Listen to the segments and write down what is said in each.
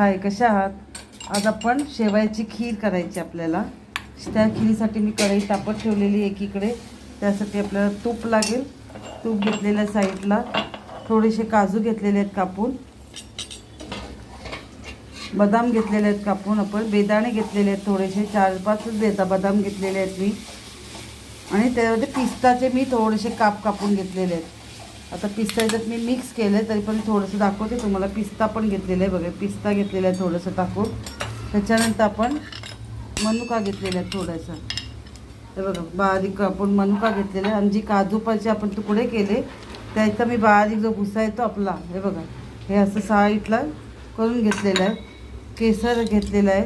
हाय कशा आहात? आज आपण शेवयाची खीर करायची आपल्याला. त्या खीरीसाठी मी कढई तापत ठेवलेली एकीकडे. त्यासाठी आपल्याला तूप लागेल. तूप घेतलेल्या साईडला थोडेसे काजू घेतलेले आहेत कापून. बदाम घेतलेले आहेत कापून आपण. बेदाणे घेतलेले आहेत थोडेसे. चार पाचच बेदा बदाम घेतलेले आहेत मी. आणि त्यामध्ये पिस्ताचे मी थोडेसे काप कापून घेतलेले आहेत. आता पिस्ता याच्यात मी मिक्स केलं आहे तरी पण थोडंसं दाखवते तुम्हाला. पिस्ता पण घेतलेलं आहे बघा. पिस्ता घेतलेला आहे थोडंसं टाकून. त्याच्यानंतर आपण मनुका घेतलेला आहे थोडंसं. हे बघा बारीक आपण मनुका घेतलेला आहे. आणि जी काजूपाचे आपण तुकडे केले त्याचा मी बारीक जो भुसा येतो आपला. हे बघा हे असं साईडला करून घेतलेलं आहे. केसर घेतलेलं आहे.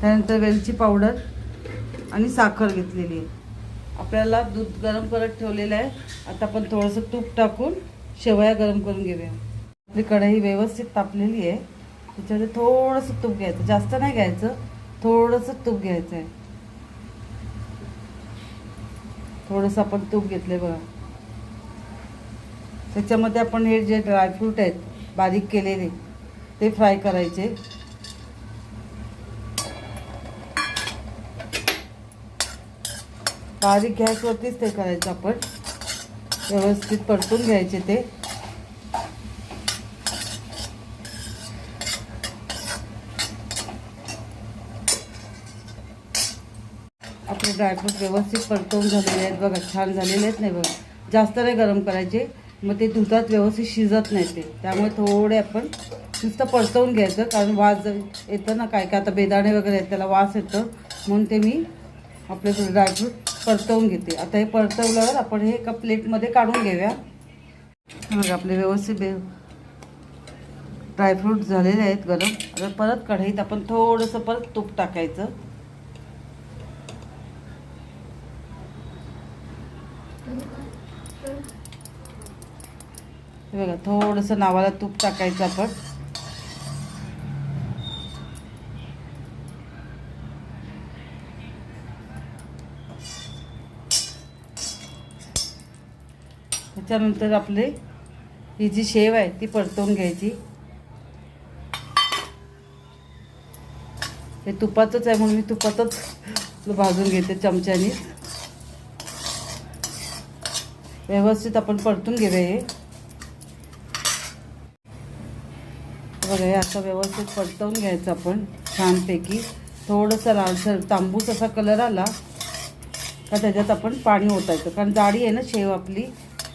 त्यानंतर वेलची पावडर आणि साखर घेतलेली आहे. आपल्याला दूध गरम करत ठेवलेलं आहे. आता आपण थोडंसं तूप टाकून शेवया गरम करून घेऊया. आपली कढई व्यवस्थित तापलेली आहे. त्याच्यामध्ये थोडंसं तूप घ्यायचं. जास्त नाही घ्यायचं. थोडंसं तूप घ्यायचं आहे. थोडंसं आपण तूप घेतलं बघा. त्याच्यामध्ये आपण हे जे ड्रायफ्रूट आहेत बारीक केलेले ते फ्राय करायचे. बारीक गॅसवरतीच ते करायचं आपण. व्यवस्थित परतून घ्यायचे ते. आपले ड्रायफ्रूट व्यवस्थित परतवून झालेले आहेत बघा छान झालेले आहेत नाही बघा. जास्त नाही गरम करायचे. मग ते दुधात व्यवस्थित शिजत नाही ते. त्यामुळे थोडे आपण नुसतं परतवून घ्यायचं कारण वास जर येतं ना काय काय आता बेदाणे वगैरे आहेत त्याला वास येतं. म्हणून ते मी आपले ड्रायफ्रूट परतवून घेते. आता हे परतवल्यावर आपण हे एका प्लेटमध्ये काढून घेऊया. मग आपले व्यवस्थित बे ड्रायफ्रूट झालेले आहेत गरम. आता परत कढईत आपण थोडंसं परत तूप टाकायचं. हे बघा थोडंसं नावाला तूप टाकायचं आपण. त्याच्यानंतर आपले ही जी शेव आहे ती परतवून घ्यायची. हे तुपातच आहे म्हणून मी तुपातच भाजून घेते चमच्याने. व्यवस्थित आपण परतून घेऊया हे. बघा हे असं व्यवस्थित परतवून घ्यायचं आपण छानपैकी. थोडंसं लालसर तांबूस असा कलर आला का त्याच्यात आपण पाणी ओतायचं. कारण जाडी आहे ना शेव आपली.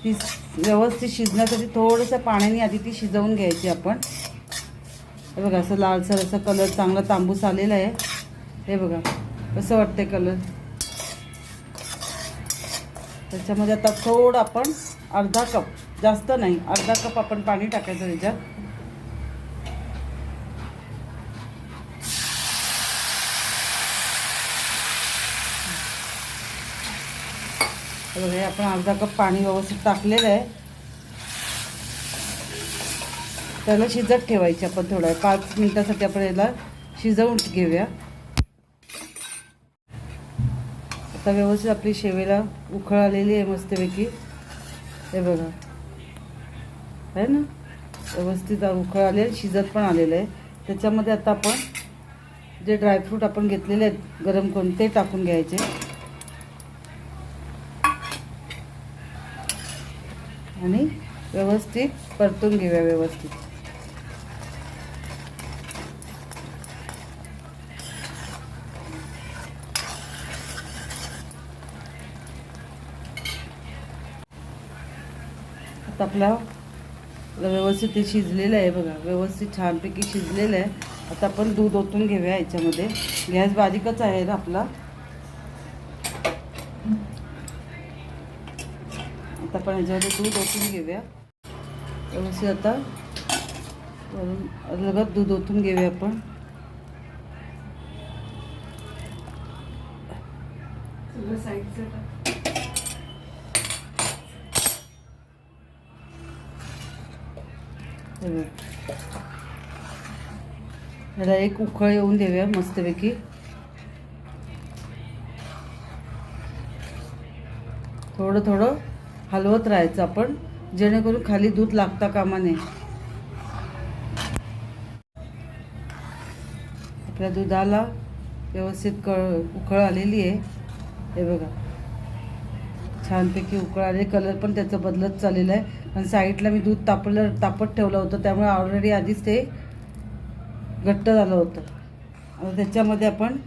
ती व्यवस्थित शिजण्यासाठी थोडंसं पाण्याने आधी ती शिजवून घ्यायची आपण. हे बघा असं लालसर असं कलर चांगला तांबूस आलेला आहे. हे बघा कसं वाटतंय कलर त्याच्यामध्ये आता थोडं आपण अर्धा कप जास्त नाही अर्धा कप आपण पाणी टाकायचं त्याच्यात. हे आपण अर्धा कप पाणी व्यवस्थित टाकलेलं आहे. त्याला शिजत ठेवायची आपण थोडा वेळ. पाच मिनिटासाठी आपण याला शिजवून घेऊया. आता व्यवस्थित आपली शेवेला उखळ आलेली आहे मस्तपैकी. हे बघा. आहे ना? व्यवस्थित उखळ आले शिजत पण आलेलं आहे. त्याच्यामध्ये आता आपण जे ड्रायफ्रूट आपण घेतलेले आहेत गरम करून ते टाकून घ्यायचे. आणि व्यवस्थित परतून घेऊया व्यवस्थित. आता आपला व्यवस्थित ते शिजलेलं आहे बघा व्यवस्थित छानपैकी शिजलेलं आहे. आता आपण दूध ओतून घेऊया याच्यामध्ये. गॅस बारीकच आहे ना आपला. आता आपण ह्याच्यामध्ये दूध ओतून घेऊया. व्यवस्थित आता लगत दूध ओतून घेऊया आपण. ह्याला एक उकळ येऊन देऊया मस्तपैकी. थोडं थोडं. हलवत राहायचं आपण जेणेकरून खाली दूध लागता कामा नये. आपल्या दुधाला व्यवस्थित कळ उकळ आलेली आहे. हे बघा. छानपैकी उकळ आले कलर पण त्याचं बदलत चाललेलं आहे. आणि साईडला मी दूध तापलं तापत ठेवलं होतं त्यामुळे ऑलरेडी आधीच ते घट्ट झालं होतं. आता त्याच्यामध्ये आपण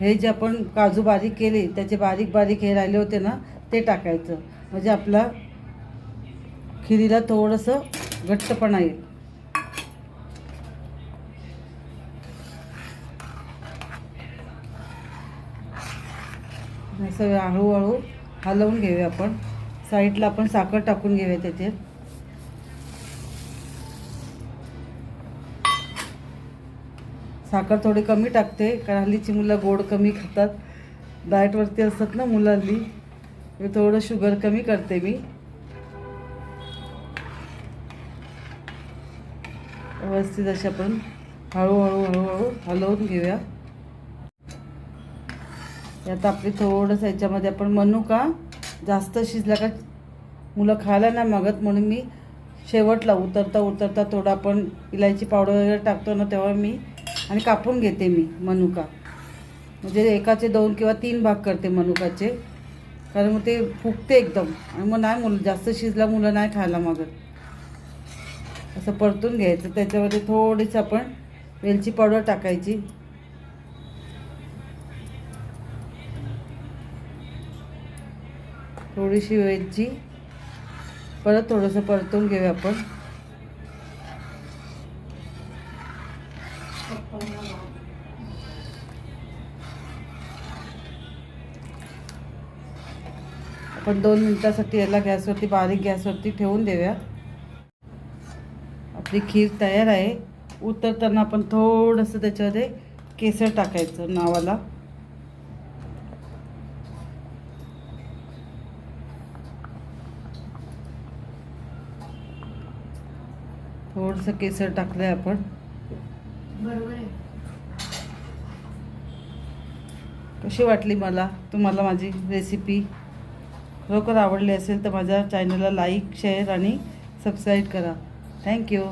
हे जे आपण काजू बारीक केले त्याचे बारीक बारीक हे राहिले होते ना ते टाकायचं. म्हणजे आपला खिरीला थोडंसं घट्टपणा येईल. असं हळूहळू हलवून घेऊया आपण. साईडला आपण साखर टाकून घेऊया त्याचे साखर थोडी कमी टाकते कारण हल्लीची मुलं गोड कमी खातात. डाएटवरती असतात ना मुलं हल्ली थोडं शुगर कमी करते मी. व्यवस्थित असे आपण हळूहळू हळूहळू हलवून घेऊया. यात आपली थोडंसं याच्यामध्ये आपण म्हणू का जास्त शिजला का मुलं खायला नाही मागत म्हणून मी शेवटला उतरता उतरता थोडं आपण इलायची पावडर वगैरे टाकतो ना तेव्हा मी आणि कापून घेते मी मनुका. म्हणजे एकाचे दोन किंवा तीन भाग करते मनुकाचे. कारण मग ते फुगते एकदम. आणि मग नाही मुलं जास्त शिजला मुलं नाही खायला मागत. असं परतून घ्यायचं. त्याच्यामध्ये थोडीशी आपण वेलची पावडर टाकायची. थोडीशी वेलची. परत थोडंसं परतून घेऊया आपण. आपण दोन मिनटासाठी याला गॅसवरती बारीक गॅसवरती ठेवून देऊया. आपली खीर तयार आहे. उतरताना आपण थोडंसं त्याच्यामध्ये केसर टाकायचं नावाला. थोडंसं केसर टाकलंय आपण. कशी वाटली मला तुम्हाला माझी रेसिपी खरोखर आवडली असेल तर माझ्या चॅनलला लाईक शेअर आणि सबस्क्राईब करा. Thank you